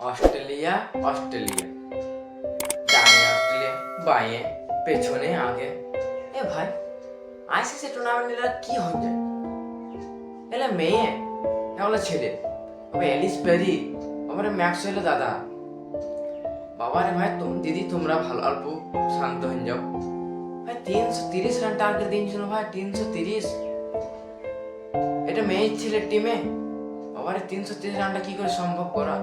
Australia Australia. ডানে Australia বাঁয়ে, পেছনে আগে। এ ভাই আইসিসি টুর্নামেন্ট এলা কি যায়? এলা মেয়ে এগুলো ছেলে। তবে এলিস পেরি আমার ম্যাক্স হলো দাদা। বাবারে ভাই, তুমি দিদি, তোমরা ভালো অল্প শান্ত হয়ে যাও। ভাই, তিনশো তিরিশ রান টার্গেট দিয়েছিল ভাই, তিনশো তিরিশ। এটা মেয়ে ছেলের টিমে বাবারে, তিনশো তিরিশ রানটা কি করে সম্ভব করা?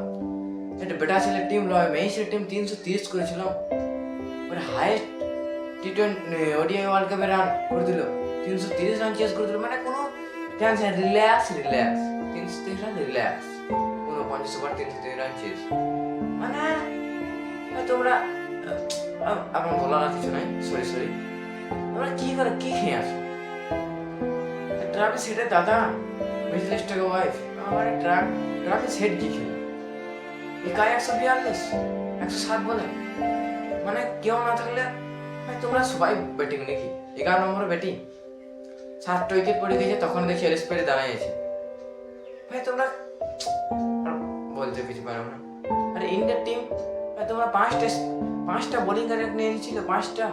এটা বেটা ছেলের টিম লয় ছেলের টিম তিনশো তিরিশ করেছিল ওর highest T twenty ODI world কাপে রান করে দিল তিনশো তিরিশ রান চেস করে দিল মানে কোনো টেনশন রিল্যাক্স রিল্যাক্স তিনশো তিরিশ রান রিল্যাক্স কোনো পঞ্চাশ ওভার তিনশো তিরিশ রান চেস মানে তোমরা আমার বলার আর কিছু নাই সরি সরি তোমরা কি করে কি খেয়ে আসো ট্রাফিক হেডের দাদা ইস্টের ওয়াইফ আমার ট্রাক ট্রাভিস হেড কি খেলে একাই একশো বিয়াল্লিশ, একশো ষাট বলে। মানে কেউ না থাকলে, ভাই, তোমরা সবাই ব্যাটিং নাকি? এগারো নম্বরে ব্যাটিং সাতটা উইকেট পড়ে গেছে তখন দেখি এলিস পেরে দাঁড়িয়েছে ভাই, তোমরা বলতে কিছু পারো না। আরে ইন্ডিয়ার টিম ভাই, তোমরা পাঁচটা পাঁচটা বোলিং কারেক্ট নিয়ে নিয়েছিল পাঁচটা।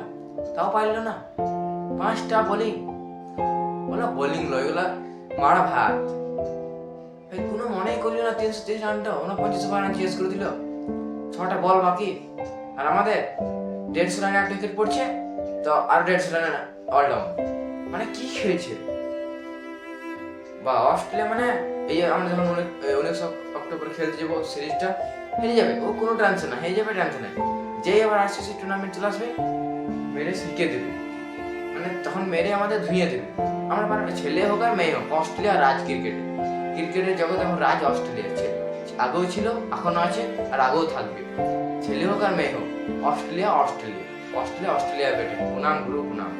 তাও পারল না। পাঁচটা বোলিং ওগুলো বোলিং লয় ওগুলা মারা ভাত। না তিনশো তিরিশ রানটা উনপঞ্চাশ ওভার রান চেস করে দিল। ছটা বল বাকি। আর আমাদের দেড়শো রানে একটা উইকেট পড়ছে, তো আর দেড়শো রানে অল ডাউন মানে কি খেলছে বা, অস্ট্রেলিয়া মানে এই যে আমরা যখন উনিশ অক্টোবর খেলতে যাব সিরিজটা, হেরে যাবে। ও কোনো টেনশন না, হেরে যাবে টেনশন নাই। যেই আবার আইসিসি টুর্নামেন্ট চলে আসবে, মেরে শিখে দেবে। মানে তখন মেরে আমাদের ধুইয়ে দেবে। আমরা পারবে ছেলে হোক আর মেয়ে হোক, অস্ট্রেলিয়া রাজ ক্রিকেটে ক্রিকেটের জগৎ এখন রাজ অস্ট্রেলিয়ার ছেলে। আগেও ছিল এখনও আছে আর আগেও থাকবে। ছেলে হোক আর মেয়ে হোক, অস্ট্রেলিয়া অস্ট্রেলিয়া। অস্ট্রেলিয়া অস্ট্রেলিয়া বেটে পুনাম গুরু, পুনাম।